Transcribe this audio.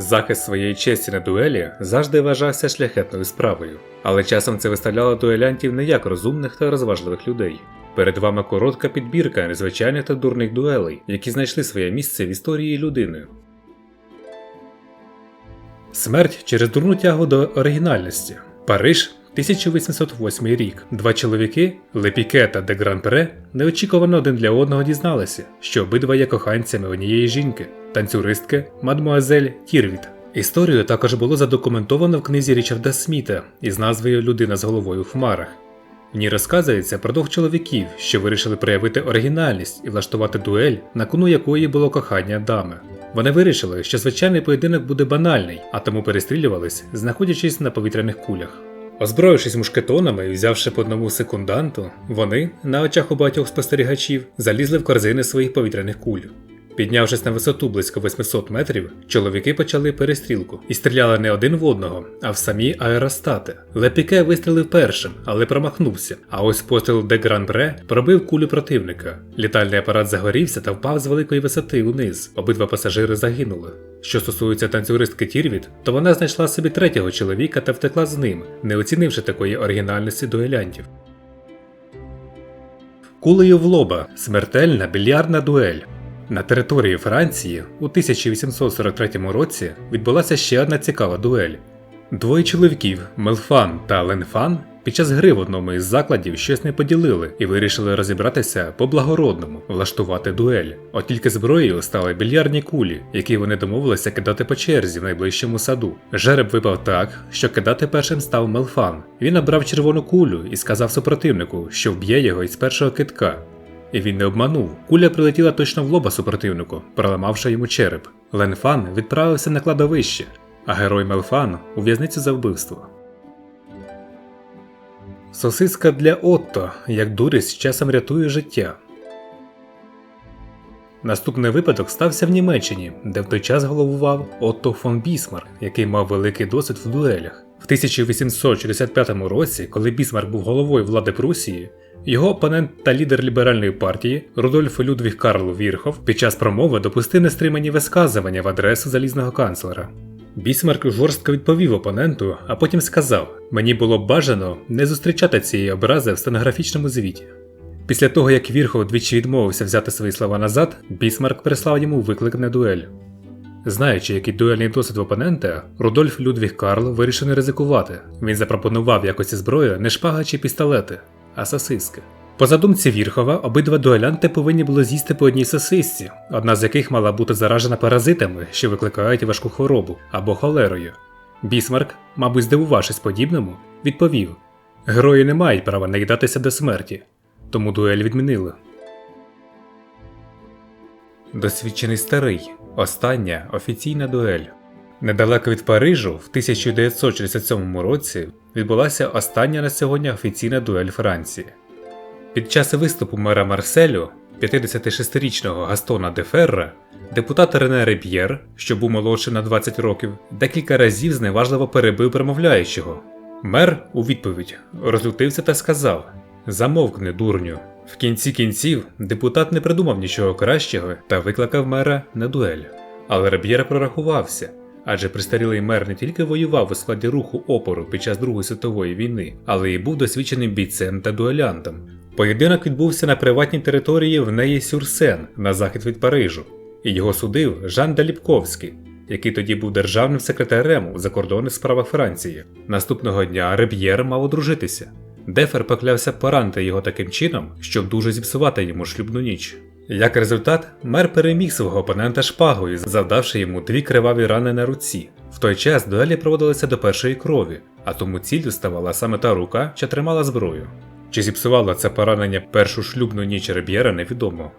Захист своєї честі на дуелі завжди вважався шляхетною справою, але часом це виставляло дуелянтів не як розумних та розважливих людей. Перед вами коротка підбірка незвичайних та дурних дуелей, які знайшли своє місце в історії людини. Смерть через дурну тягу до оригінальності. Париж, 1808 рік. Два чоловіки, Лепіке та де Гранпре, неочікувано один для одного дізналися, що обидва є коханцями однієї жінки, танцюристки мадмуазель Тірвіт. Історію також було задокументовано в книзі Річарда Сміта із назвою Людина з головою в хмарах. В ній розказується про двох чоловіків, що вирішили проявити оригінальність і влаштувати дуель, на кону якої було кохання дами. Вони вирішили, що звичайний поєдинок буде банальний, а тому перестрілювались, знаходячись на повітряних кулях. Озброївшись мушкетонами і взявши по одному секунданту, вони, на очах у багатьох спостерігачів, залізли в корзини своїх повітряних куль. Піднявшись на висоту близько 800 метрів, чоловіки почали перестрілку і стріляли не один в одного, а в самі аеростати. Лепіке вистрілив першим, але промахнувся. А ось постріл де Гран-Бре пробив кулю противника. Літальний апарат загорівся та впав з великої висоти униз. Обидва пасажири загинули. Що стосується танцюристки Тірвіт, то вона знайшла собі третього чоловіка та втекла з ним, не оцінивши такої оригінальності дуелянтів. Кулею в лоба смертельна більярдна дуель. На території Франції у 1843 році відбулася ще одна цікава дуель. Двоє чоловіків Мелфан та Ленфан під час гри в одному із закладів щось не поділили і вирішили розібратися по-благородному, влаштувати дуель. От тільки зброєю стали більярдні кулі, які вони домовилися кидати по черзі в найближчому саду. Жереб випав так, що кидати першим став Мелфан. Він набрав червону кулю і сказав супротивнику, що вб'є його із першого китка. І він не обманув. Куля прилетіла точно в лоба супротивнику, проламавши йому череп. Ленфан відправився на кладовище, а герой Мелфан у в'язницю за вбивство. Сосиска для Отто, як дурість часом рятує життя. Наступний випадок стався в Німеччині, де в той час головував Отто фон Бісмарк, який мав великий досвід в дуелях. В 1865 році, коли Бісмарк був головою влади Прусії, його опонент та лідер ліберальної партії Рудольф Людвіг Карл Вірхов під час промови допустив нестримані висказування в адресу залізного канцлера. Бісмарк жорстко відповів опоненту, а потім сказав: Мені було б бажано не зустрічати цієї образи в стенографічному звіті. Після того, як Вірхов двічі відмовився взяти свої слова назад, Бісмарк прислав йому виклик на дуель. Знаючи, який дуельний досвід в опонента, Рудольф Людвіг Карл вирішив не ризикувати. Він запропонував якості зброї не шпага чи пістолети, а сосиски. По задумці Вірхова, обидва дуелянти повинні були з'їсти по одній сосисці, одна з яких мала бути заражена паразитами, що викликають важку хворобу або холерою. Бісмарк, мабуть, здивувавшись подібному, відповів: Герої не мають права наїдатися до смерті, тому дуель відмінили. Досвідчений старий. Остання офіційна дуель. Недалеко від Парижу в 1967 році відбулася остання на сьогодні офіційна дуель Франції. Під час виступу мера Марселю, 56-річного Гастона де Ферра, депутат Рене Реп'єр, що був молодший на 20 років, декілька разів зневажливо перебив промовляючого. Мер у відповідь розлютився та сказав: Замовкни, дурню. В кінці кінців депутат не придумав нічого кращого та викликав мера на дуель. Але Реб'єр прорахувався, адже пристарілий мер не тільки воював у складі руху опору під час Другої світової війни, але й був досвідченим бійцем та дуелянтом. Поєдинок відбувся на приватній території в неї Сюрсен на захід від Парижу, і його судив Жан Даліпковський, який тоді був державним секретарем у закордонних справах Франції. Наступного дня Реб'єр мав одружитися. Дефер поклявся поранити його таким чином, щоб дуже зіпсувати йому шлюбну ніч. Як результат, мер переміг свого опонента шпагою, завдавши йому дві криваві рани на руці. В той час дуелі проводилися до першої крові, а тому ціллю ставала саме та рука, що тримала зброю. Чи зіпсувало це поранення першу шлюбну ніч Реб'єра, невідомо.